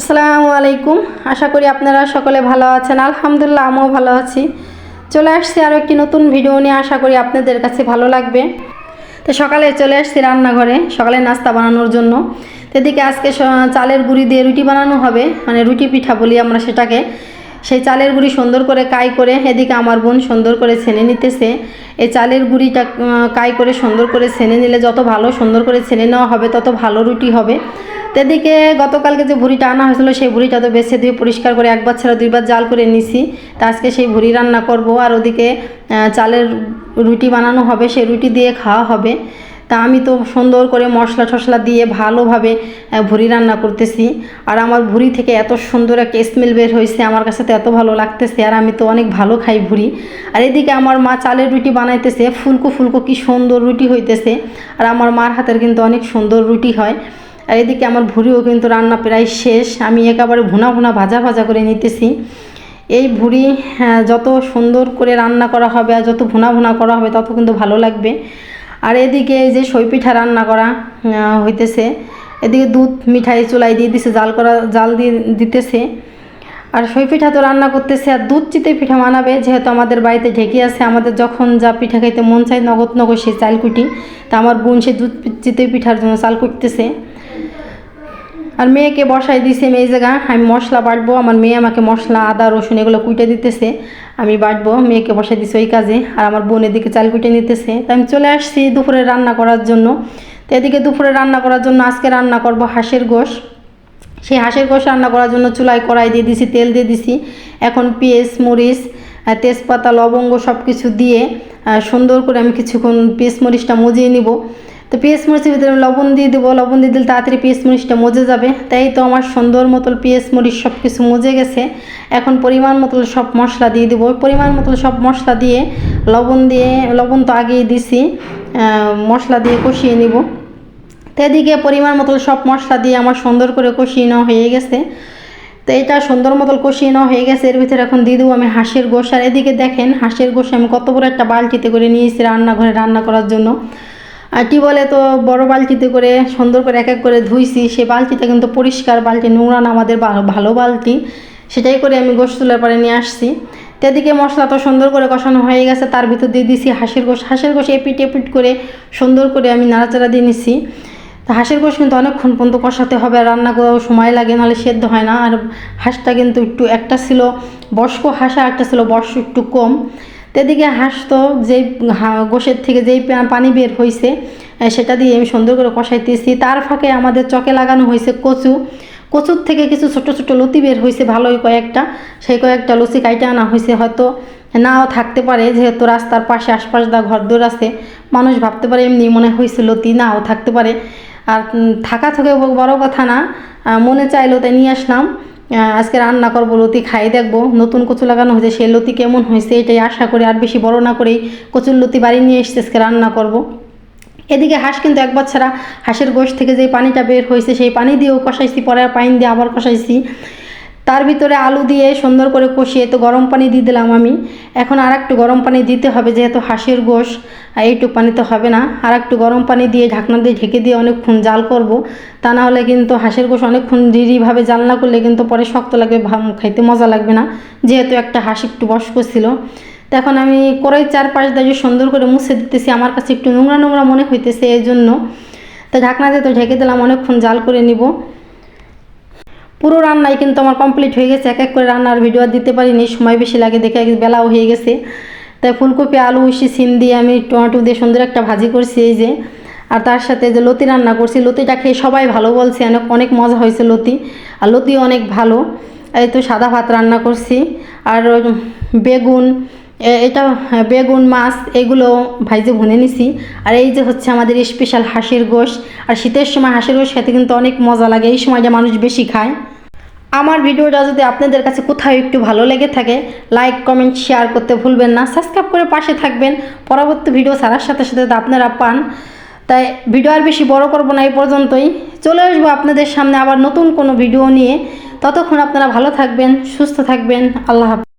আসসালামু আলাইকুম। আশা করি আপনারা সকলে ভালো আছেন। আলহামদুলিল্লাহ, আমিও ভালো আছি। চলে আসছি আরও একটি নতুন ভিডিও নিয়ে। আশা করি আপনাদের কাছে ভালো লাগবে। তো সকালে চলে আসছি রান্নাঘরে, সকালে নাস্তা বানানোর জন্য। তো এদিকে আজকে চালের গুঁড়ি দিয়ে রুটি বানানো হবে। মানে রুটি পিঠা বলি আমরা সেটাকে। সেই চালের গুঁড়ি সুন্দর করে কাই করে, এদিকে আমার বোন সুন্দর করে ছেনে নিতেছে। এই চালের গুঁড়িটা কাই করে সুন্দর করে ছেনে নিলে যত ভালো সুন্দর করে ছেনে নেওয়া হবে, তত ভালো রুটি হবে। এদিকে গতকালকে যে ভুড়িটা আনা হয়েছিল, সেই ভুড়িটা তো বেছে দিয়ে পরিষ্কার করে একবার ছাড়া দুইবার জাল করে নিছি। তা আজকে সেই ভুড়ি রান্না করব আর ওদিকে চালের রুটি বানানো হবে, সেই রুটি দিয়ে খাওয়া হবে। তা আমি তো সুন্দর করে মশলা টশলা দিয়ে ভালোভাবে ভুড়ি রান্না করতেছি। আর আমার ভুড়ি থেকে এত সুন্দর একটা স্মেল বের হয়েছে, আমার কাছে তো এত ভালো লাগতেছে, আর আমি তো অনেক ভালো খাই ভুড়ি। আর এদিকে আমার মা চালের রুটি বানাইতেছে, ফুলকো ফুলকো কি সুন্দর রুটি হইতেছে। আর আমার মার হাতের কিন্তু অনেক সুন্দর রুটি হয়। আর এদিকে আমার ভুড়িও কিন্তু রান্না প্রায় শেষ। আমি একেবারে ভুনা ভুনা ভাজা ভাজা করে নিতেছি। এই ভুড়ি হ্যাঁ, যত সুন্দর করে রান্না করা হবে আর যত ভুনা ভুনা করা হবে তত কিন্তু ভালো লাগবে। আর এদিকে এই যে সই পিঠা রান্না করা হইতেছে। এদিকে দুধ মিঠাই চুলাই দিয়ে দিছে জাল করা জাল দিয়ে দিতেছে। আর সই পিঠা তো রান্না করতেছে আর দুধ চিতে পিঠা বানাবে যেহেতু আমাদের বাড়িতে ঢেকে আছে। আমাদের যখন যা পিঠা খাইতে মন চায় নগদ নগদ সেই চাল কুটি। তা আমার বোন সে দুধ চিতে পিঠার জন্য চাল কুটতেছে। আর মেয়েকে বসাই দিছে মেয়ে জায়গা, আমি মশলা বাটবো, আমার মেয়ে আমাকে মশলা, আদা, রসুন এগুলো কুইটে দিতেছে। আমি বাটবো, মেয়েকে বসাই দিছে ওই কাজে, আর আমার বোনের দিকে চাল কুটে নিতেছে। তো আমি চলে আসছি দুপুরে রান্না করার জন্য। তো এদিকে দুপুরে রান্না করার জন্য আজকে রান্না করব হাঁসের গোশ। সেই হাঁসের গোশ রান্না করার জন্য চুলায় কড়াই দিয়ে দিছি, তেল দিয়ে দিছি। এখন পেঁয়াজ, মরিচ তেজপাতা, লবঙ্গ সব কিছু দিয়ে সুন্দর করে আমি কিছুক্ষণ পেঁয়াজ, মরিচটা মজিয়ে নিব। তো পেঁয়াজ মরিচের ভিতরে লবণ দিয়ে দেবো, লবণ দিয়ে দিলে তাড়াতাড়ি পেঁয়াজ মরিচটা মজে যাবে। তাই তো আমার সুন্দর মতো পেঁয়াজ মরিচ সব কিছু মজে গেছে। এখন পরিমাণ মতো সব মশলা দিয়ে দেবো। পরিমাণ মতো সব মশলা দিয়ে লবণ দিয়ে, লবণ তো আগেই দিছি মশলা দিয়ে কষিয়ে নিব। তো এদিকে পরিমাণ মতো সব মশলা দিয়ে আমার সুন্দর করে কষিয়ে নেওয়া হয়ে গেছে। তো এটা সুন্দর মতো কষিয়ে নেওয়া হয়ে গেছে। এর ভিতরে এখন দিয়ে দেবো আমি হাঁসের গোশ। আর এদিকে দেখেন, হাঁসের গোশ আমি কত বড় একটা বালতিতে করে নিয়েছি রান্নাঘরে রান্না করার জন্য। আর টিউবওয়েলে তো, বড় বালতিতে করে সুন্দর করে এক এক করে ধুইছি। সেই বালতিটা কিন্তু পরিষ্কার বালতি, নোংরা আমাদের ভালো বালতি। সেটাই করে আমি গোশ তুলার পরে নিয়ে আসছি। তো এদিকে মশলা তো সুন্দর করে কষানো হয়ে গেছে, তার ভিতর দিয়ে দিছি হাঁসের গোশ। হাঁসের গোশ এপিট এপিট করে সুন্দর করে আমি নাড়াচাড়া দিয়ে নিছি। তো হাঁসের গোশ কিন্তু অনেকক্ষণ পর্যন্ত কষাতে হবে রান্না করাও সময় লাগে, নাহলে সেদ্ধ হয় না। আর হাঁসটা কিন্তু একটু একটা ছিল, বয়স্ক হাঁস একটা ছিল বর্ষ একটু কম। এদিকে হাঁস তো যেই গোশের থেকে যেই পানি বের হয়েছে সেটা দিয়ে আমি সুন্দর করে কষাইতেছি। তার ফাঁকে আমাদের চকে লাগানো হয়েছে কচু। কচুর থেকে কিছু ছোট ছোট লতি বের হয়েছে ভালোই কয়েকটা। সেই কয়েকটা লসি কাইটে আনা হয়েছে হয়তো নাও থাকতে পারে, যেহেতু রাস্তার পাশে আশপাশ দা ঘর দৌড় আছে। মানুষ ভাবতে পারে এমনি মনে হয়েছে লতি নাও থাকতে পারে। আর থাকা থেকে বড় কথা না মনে চাইলো তাই নিয়ে আসলাম। আজকে রান্না করব, লতি খাই দেখব। নতুন কচু লাগানো হয়েছে, সেই লতি কেমন হয়েছে এটাই আশা করি, আর বেশি বড় না করেই কচুর লতি বাড়ি নিয়ে এসছে আজকে রান্না করব। এদিকে হাঁস কিন্তু একবার ছাড়া হাঁসের গোশ থেকে যে পানিটা বের হয়েছে, সেই পানি দিয়েও কষাইছি পরে পানি দিয়ে আবার কষাইছি। তার ভিতরে আলু দিয়ে সুন্দর করে কষিয়ে তো গরম পানি দিয়ে দিলাম আমি। এখন আর একটু গরম পানি দিতে হবে, যেহেতু হাঁসের গোশ। আর এইটুকু পানিতে হবে না। আর একটু গরম পানি দিয়ে ঢাকনা দিয়ে ঢেকে দিয়ে অনেকক্ষণ জাল করব। তা না হলে কিন্তু হাঁসের গোশ অনেকক্ষণ রিরিভাবে জাল না করলে কিন্তু পরে শক্ত লাগবে খাইতে মজা লাগবে না। যেহেতু একটা হাঁস একটু বয়স্ক ছিল। তো এখন আমি কড়াই চারপাশ দিয়ে সুন্দর করে মুছে দিতেছি, আমার কাছে একটু নোংরা নোংরা মনে হইতেছে এই জন্য তো ঢাকনা দিয়ে তো ঢেকে দিলাম, অনেকক্ষণ জাল করে নিব। পুরো রান্নাই কিন্তু আমার কমপ্লিট হয়ে গেছে। এক এক করে রান্নার ভিডিও দিতে পারিনি, সময় বেশি লাগে দেখে বেলাও হয়ে গেছে। তাই ফুলকপি, আলু উষি সিম দিয়ে আমি টমেটো দিয়ে সুন্দর একটা ভাজি করছি এই যে। আর তার সাথে যে লতি রান্না করছি, লতিটা খেয়ে সবাই ভালো বলছে, অনেক অনেক মজা হয়েছে লতি। আর লতিও অনেক ভালো। এই তো সাদা ভাত রান্না করছি। আর বেগুন এটা, বেগুন, মাছ, এগুলো ভাইজে ভুনে নিছি। আর এই যে হচ্ছে আমাদের স্পেশাল হাঁসের গোশ। আর শীতের সময় হাঁসের গোশ খেতে কিন্তু অনেক মজা লাগে, এই সময়টা মানুষ বেশি খায়। আমার ভিডিওটা যদি আপনাদের কাছে কোথাও একটু ভালো লেগে থাকে লাইক কমেন্ট শেয়ার করতে ভুলবেন না সাবস্ক্রাইব করে পাশে থাকবেন। পরবর্তী ভিডিও ছাড়ার সাথে সাথে আপনারা পান, তাই ভিডিও আর বেশি বড় করব না এই পর্যন্তই। চলে আসব আপনাদের সামনে আবার নতুন কোনো ভিডিও নিয়ে। ততক্ষণ আপনারা ভালো থাকবেন, সুস্থ থাকবেন। আল্লাহ হাফেজ।